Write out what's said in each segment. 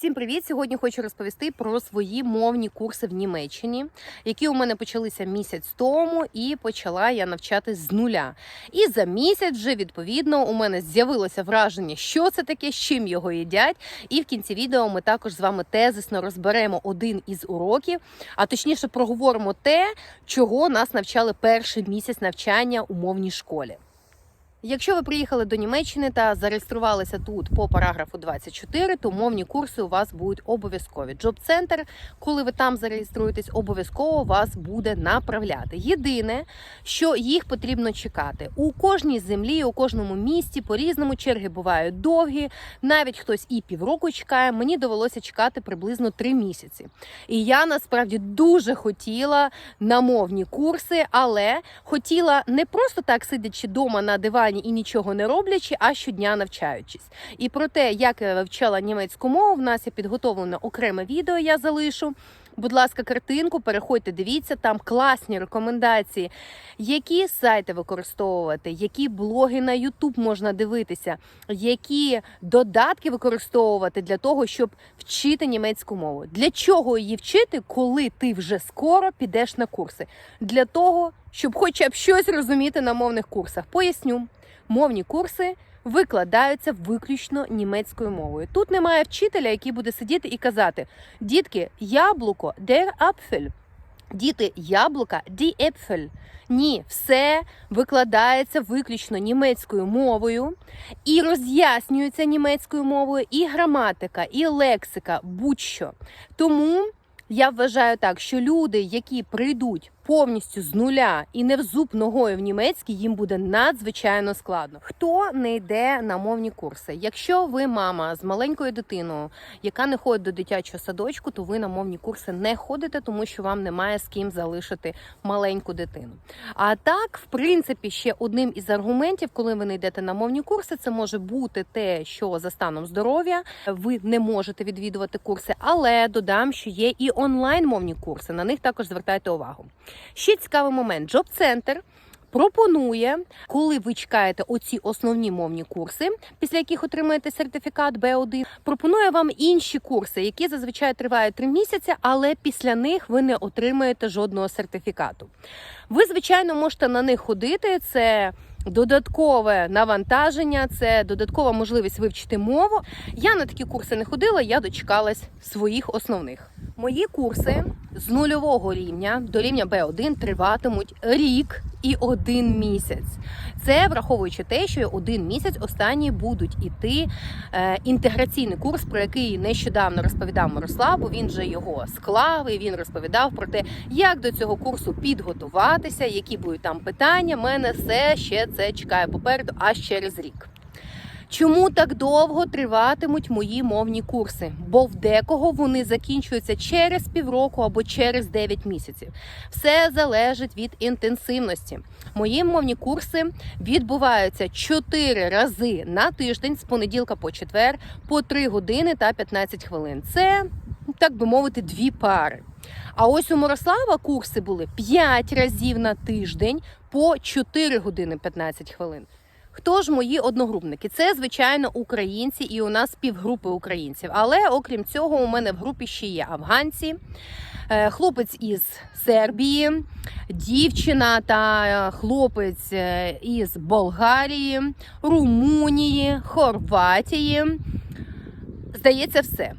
Всім привіт! Сьогодні хочу розповісти про свої мовні курси в Німеччині, які у мене почалися місяць тому, і почала я навчатись з нуля. І за місяць вже відповідно у мене з'явилося враження, що це таке, з чим його їдять. І в кінці відео ми також з вами тезисно розберемо один із уроків, а точніше проговоримо те, чого нас навчали перший місяць навчання у мовній школі. Якщо ви приїхали до Німеччини та зареєструвалися тут по параграфу 24, то мовні курси у вас будуть обов'язкові. Джоб-центр, коли ви там зареєструєтесь, обов'язково вас буде направляти. Єдине, що їх потрібно чекати у кожній землі, у кожному місті по різному черги бувають довгі. Навіть хтось і півроку чекає. Мені довелося чекати приблизно три місяці. І я насправді дуже хотіла на мовні курси, але хотіла не просто так сидячи вдома на дивані і нічого не роблячи, а щодня навчаючись. І про те, як я вивчала німецьку мову, в нас є підготовлене окреме відео. Я залишу. Будь ласка, картинку, переходьте, дивіться, там класні рекомендації, які сайти використовувати, які блоги на YouTube можна дивитися, які додатки використовувати для того, щоб вчити німецьку мову. Для чого її вчити, коли ти вже скоро підеш на курси? Для того, щоб хоча б щось розуміти на мовних курсах. Поясню, мовні курси викладаються виключно німецькою мовою. Тут немає вчителя, який буде сидіти і казати: дітки, яблуко, der Apfel. Діти, яблука, die Äpfel. Ні, все викладається виключно німецькою мовою і роз'яснюється німецькою мовою, і граматика, і лексика, будь-що. Тому я вважаю так, що люди, які прийдуть повністю з нуля і не в зуб ногою в німецький, їм буде надзвичайно складно. Хто не йде на мовні курси? Якщо ви мама з маленькою дитиною, яка не ходить до дитячого садочку, то ви на мовні курси не ходите, тому що вам немає з ким залишити маленьку дитину. А так, в принципі, ще одним із аргументів, коли ви не йдете на мовні курси, це може бути те, що за станом здоров'я ви не можете відвідувати курси, але додам, що є і онлайн мовні курси. На них також звертайте увагу. Ще цікавий момент: Джоб-центр. Пропонує, коли ви чекаєте оці основні мовні курси, після яких отримаєте сертифікат B1, пропонує вам інші курси, які зазвичай тривають три місяці, але після них ви не отримаєте жодного сертифікату. Ви, звичайно, можете на них ходити. Це Додаткове навантаження, це додаткова можливість вивчити мову. Я на такі курси не ходила, я дочекалась своїх основних. Мої курси з нульового рівня до рівня B1 триватимуть рік і один місяць. Це враховуючи те, що один місяць останні будуть іти е, інтеграційний курс, про який нещодавно розповідав Мирослав, бо він же його склав і він розповідав про те, як до цього курсу підготуватися, які будуть там питання. Мене все ще це чекає попереду, аж через рік. Чому так довго триватимуть мої мовні курси? Бо в декого вони закінчуються через півроку або через 9 місяців. Все залежить від інтенсивності. Мої мовні курси відбуваються 4 рази на тиждень з понеділка по четвер, по 3 години та 15 хвилин. Це так би мовити, дві пари. А ось у Мирослава курси були 5 разів на тиждень по 4 години 15 хвилин. Хто ж мої одногрупники? Це, звичайно, українці, і у нас півгрупи українців. Але окрім цього, у мене в групі ще є афганці, е, хлопець із Сербії, дівчина та е, хлопець е, із Болгарії, Румунії, Хорватії. Здається, все.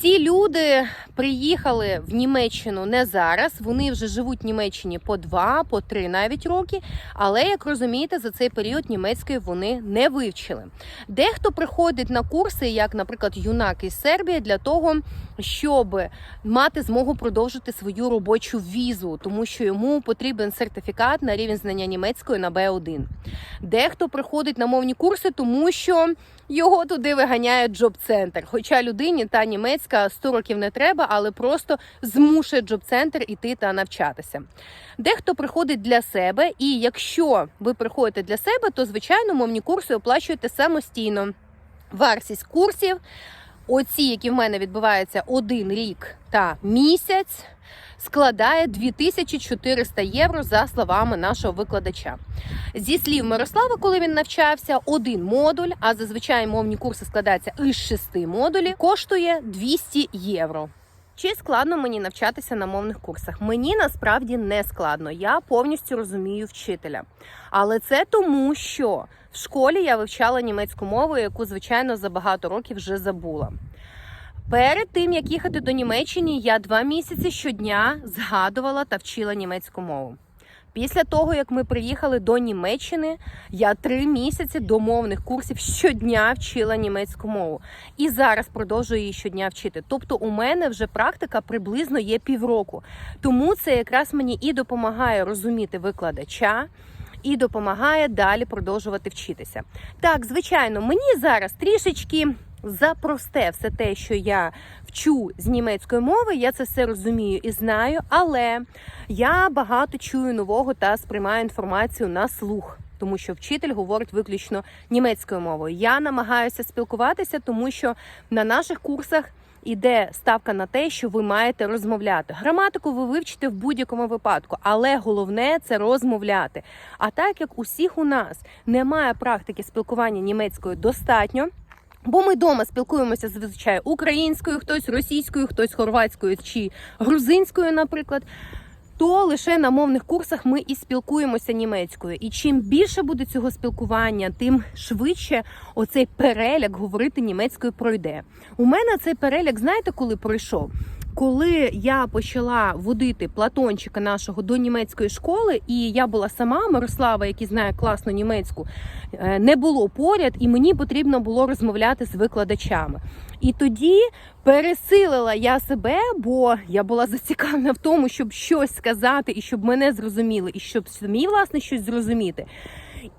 Ці люди приїхали в Німеччину не зараз. Вони вже живуть в Німеччині по два, по три навіть роки. Але як розумієте, за цей період німецької вони не вивчили. Дехто приходить на курси, як, наприклад, юнак із Сербії, для того, щоб мати змогу продовжити свою робочу візу, тому що йому потрібен сертифікат на рівень знання німецької на Б1. Дехто приходить на мовні курси, тому що його туди виганяє джоб-центр. Хоча людині та німецька 100 років не треба, але просто змушує джоб-центр іти та навчатися. Дехто приходить для себе, і якщо ви приходите для себе, то звичайно мовні курси оплачуєте самостійно. Вартість курсів Оці, які в мене відбуваються один рік та місяць, складає 2400 євро за словами нашого викладача. Зі слів Мирослава, коли він навчався, один модуль, а зазвичай мовні курси складаються із шести модулів, коштує 200 євро. Чи складно мені навчатися на мовних курсах? Мені насправді не складно. Я повністю розумію вчителя. Але це тому, що в школі я вивчала німецьку мову, яку, звичайно, за багато років вже забула. Перед тим як їхати до Німеччини, я два місяці щодня згадувала та вчила німецьку мову. Після того, як ми приїхали до Німеччини, я три місяці до мовних курсів щодня вчила німецьку мову. І зараз продовжую її щодня вчити. Тобто, у мене вже практика приблизно є півроку. Тому це якраз мені і допомагає розуміти викладача. І допомагає далі продовжувати вчитися. Так, звичайно, мені зараз трішечки запросте все те, що я вчу з німецької мови, я це все розумію і знаю, але я багато чую нового та сприймаю інформацію на слух. Тому що вчитель говорить виключно німецькою мовою. Я намагаюся спілкуватися, тому що на наших курсах іде ставка на те, що ви маєте розмовляти. Граматику ви вивчите в будь-якому випадку, але головне це розмовляти. А так як усіх у нас немає практики спілкування німецькою достатньо. Бо ми вдома спілкуємося зазвичай українською, хтось російською, хтось хорватською чи грузинською, наприклад. То лише на мовних курсах ми і спілкуємося німецькою. І чим більше буде цього спілкування, тим швидше оцей переляк говорити німецькою пройде. У мене цей переляк, знаєте, коли пройшов? Коли я почала водити Платончика нашого до німецької школи, і я була сама, Мирослава, який знає класно німецьку, е, не було поряд, і мені потрібно було розмовляти з викладачами. І тоді пересилила я себе, бо я була зацікавлена в тому, щоб щось сказати, і щоб мене зрозуміли, і щоб самі власне щось зрозуміти.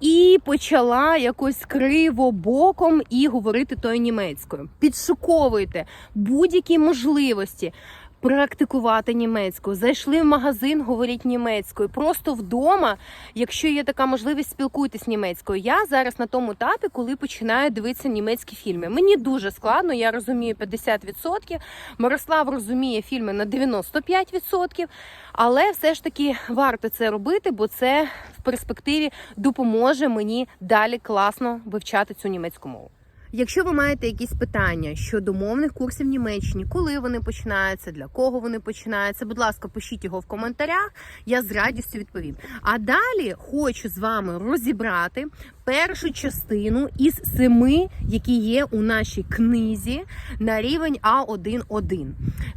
І почала якось криво боком і говорити тою німецькою. Підшуковуйте будь-які можливості. Практикувати німецьку, зайшли в магазин, говоріть німецькою. Просто вдома, якщо є така можливість, спілкуйтесь німецькою. Я зараз на тому етапі, коли починаю дивитися німецькі фільми. Мені дуже складно, я розумію 50%. Мирослав розуміє фільми на 95%. Але все ж таки варто це робити, бо це в перспективі допоможе мені далі класно вивчати цю німецьку мову. Якщо ви маєте якісь питання щодо мовних курсів в Німеччині, коли вони починаються, для кого вони починаються, будь ласка, пишіть його в коментарях, я з радістю відповім. А далі хочу з вами розібрати першу частину із семи, які є у нашій книзі на рівень А1-1.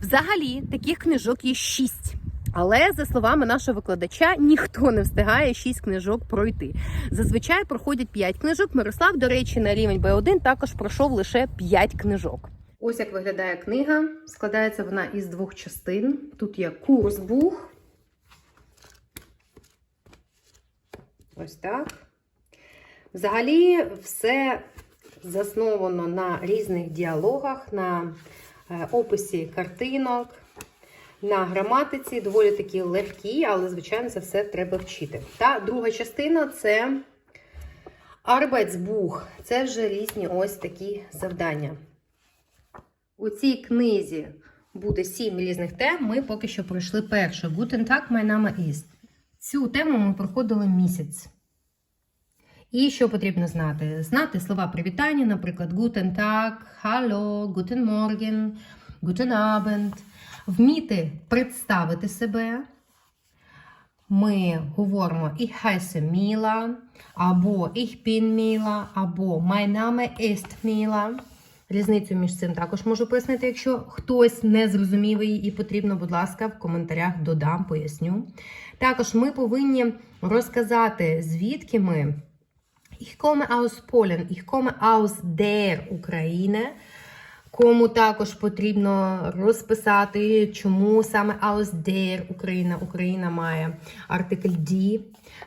Взагалі, таких книжок є шість. Але за словами нашого викладача, ніхто не встигає 6 книжок пройти. Зазвичай проходять 5 книжок. Мирослав, до речі, на рівень Б1 також пройшов лише 5 книжок. Ось як виглядає книга. Складається вона із двох частин. Тут є курсбух. Ось так. Взагалі, все засновано на різних діалогах, на е, описі картинок на граматиці, доволі такі легкі, але, звичайно, це все треба вчити. Та друга частина це Arbeitsbuch. Це вже різні ось такі завдання. У цій книзі буде сім різних тем. Ми поки що пройшли першу. Guten Tag, mein Name ist. Цю тему ми проходили місяць. І що потрібно знати? Знати слова привітання, наприклад, Guten Tag, Hallo, Guten Morgen, Guten Abend. Вміти представити себе. Ми говоримо Ich heiße Mila, або Ich bin Mila, або Mein Name ist Mila. Різницю між цим також можу пояснити, якщо хтось не зрозумів її і потрібно, будь ласка, в коментарях додам, поясню. Також ми повинні розказати, звідки ми. Ich komme aus Polen, ich komme aus der Ukraine. Кому також потрібно розписати, чому саме aus Україна. Україна має артикль die.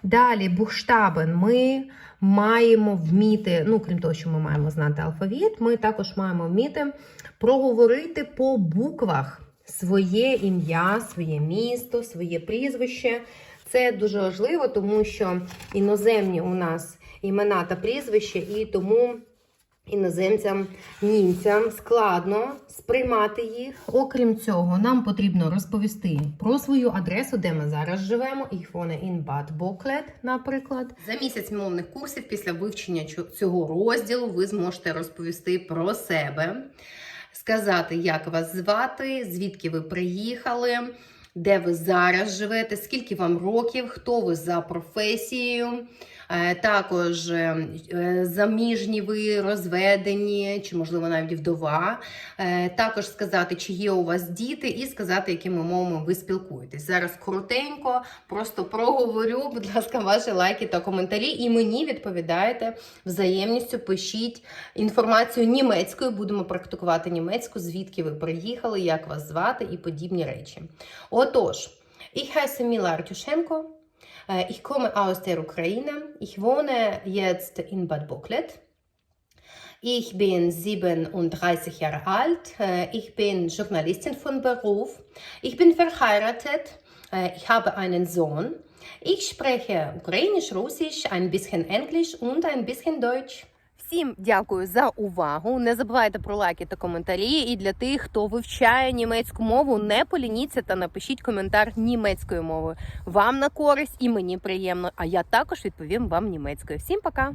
Далі, буштабен. Ми маємо вміти, ну, крім того, що ми маємо знати алфавіт, ми також маємо вміти проговорити по буквах своє ім'я, своє місто, своє прізвище. Це дуже важливо, тому що іноземні у нас імена та прізвища, і тому іноземцям, німцям складно сприймати їх. Окрім цього, нам потрібно розповісти про свою адресу, де ми зараз живемо. Wohne in Bad наприклад. За місяць мовних курсів після вивчення цього розділу ви зможете розповісти про себе, сказати, як вас звати, звідки ви приїхали. Де ви зараз живете, скільки вам років, хто ви за професією, Також е, е, заміжні ви, розведені, чи, можливо, навіть вдова. Е, Також сказати, чи є у вас діти, і сказати, якими мовами ви спілкуєтесь. Зараз коротенько, просто проговорю, будь ласка, ваші лайки та коментарі. І мені відповідаєте взаємністю. Пишіть інформацію німецькою. Будемо практикувати німецьку, звідки ви приїхали, як вас звати і подібні речі. Отож, ich heiße Mila Artyushenko. Äh, Ich komme aus der Ukraine. Ich wohne jetzt in Bad Bocklet. Ich bin 37 Jahre alt. Äh, Ich bin Journalistin von Beruf. Ich bin verheiratet. Äh, Ich habe einen Sohn. Ich spreche Ukrainisch, Russisch, ein bisschen Englisch und ein bisschen Deutsch. Всім дякую за увагу. Не забувайте про лайки та коментарі. І для тих, хто вивчає німецьку мову, не полініться та напишіть коментар німецькою мовою. Вам на користь і мені приємно. А я також відповім вам німецькою. Всім пока!